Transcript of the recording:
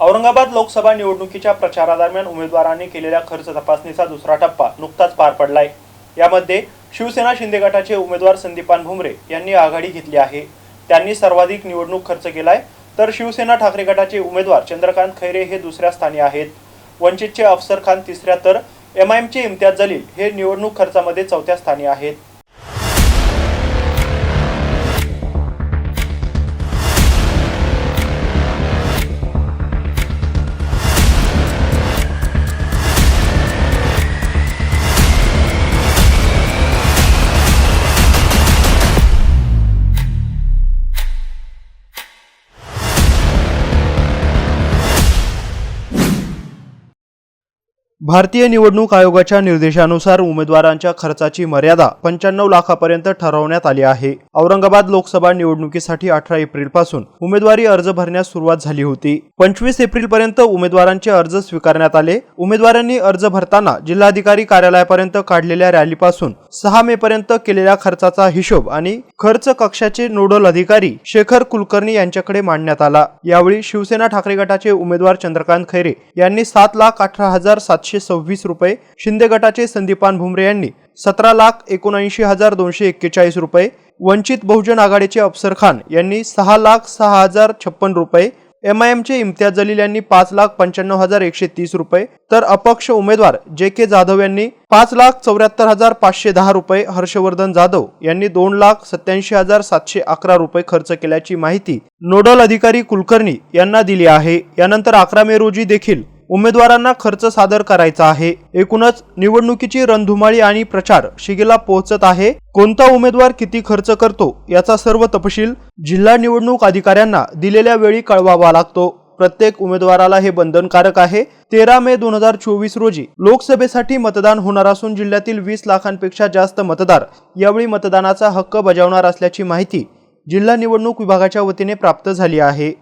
औरंगाबाद लोकसभा निवडणुकीच्या प्रचारादरम्यान उमेदवारांनी केलेल्या खर्च तपासणीचा दुसरा टप्पा नुकताच पार पडलाय. यामध्ये शिवसेना शिंदे गटाचे उमेदवार संदीपान भुमरे यांनी आघाडी घेतली आहे. त्यांनी सर्वाधिक निवडणूक खर्च केलाय तर शिवसेना ठाकरे गटाचे उमेदवार चंद्रकांत खैरे हे दुसऱ्या स्थानी आहेत. वंचितचे अफसर खान तिसऱ्या तर एम आय एमचे इम्तियाज जलील हे निवडणूक खर्चामध्ये चौथ्या स्थानी आहेत. भारतीय निवडणूक आयोगाच्या निर्देशानुसार उमेदवारांच्या खर्चाची मर्यादा पंच्याण्णव लाखापर्यंत ठरवण्यात आली आहे. औरंगाबाद लोकसभा निवडणुकीसाठी अठरा एप्रिलपासून उमेदवारी अर्ज भरण्यास सुरुवात झाली होती. पंचवीस एप्रिल पर्यंत उमेदवारांचे अर्ज स्वीकारण्यात आले. उमेदवारांनी अर्ज भरताना जिल्हाधिकारी कार्यालयापर्यंत काढलेल्या रॅलीपासून सहा मे पर्यंत केलेल्या खर्चाचा हिशोब आणि खर्च कक्षाचे नोडल अधिकारी शेखर कुलकर्णी यांच्याकडे मांडण्यात आला. यावेळी शिवसेना ठाकरे गटाचे उमेदवार चंद्रकांत खैरे यांनी सात लाख अठरा हजार सातशे सव्वीस रुपये. शिंदे गटाचे संदीपान भुमरे यांनी सतरा लाख एकोणऐंशी हजार दोनशे एक्केचाळीस रुपये. वंचित बहुजन आघाडीचे अफसर खान यांनी सहा लाख सहा हजार छप्पन रुपये. एम आय एमचे इम्तियाज जलील यांनी पाच लाख पंच्याण्णव हजार एकशे तीस रुपये. तर अपक्ष उमेदवार जे के जाधव यांनी पाच लाख चौऱ्याहत्तर हजार पाचशे दहा रुपये. हर्षवर्धन जाधव यांनी दोन लाख सत्याऐंशी हजार सातशे अकरा रुपये खर्च केल्याची माहिती नोडल अधिकारी कुलकर्णी यांना दिली आहे. यानंतर अकरा मे रोजी देखील उमेदवारांना खर्च सादर करायचा आहे. एकूणच निवडणुकीची रणधुमाळी आणि प्रचार शिगेला पोहोचत आहे. कोणता उमेदवार किती खर्च करतो याचा सर्व तपशील जिल्हा निवडणूक अधिकाऱ्यांना दिलेल्या वेळी कळवावा लागतो. प्रत्येक उमेदवाराला हे बंधनकारक आहे. तेरा मे दोन हजार चोवीस रोजी लोकसभेसाठी मतदान होणार असून जिल्ह्यातील वीस लाखांपेक्षा जास्त मतदार यावेळी मतदानाचा हक्क बजावणार असल्याची माहिती जिल्हा निवडणूक विभागाच्या वतीने प्राप्त झाली आहे.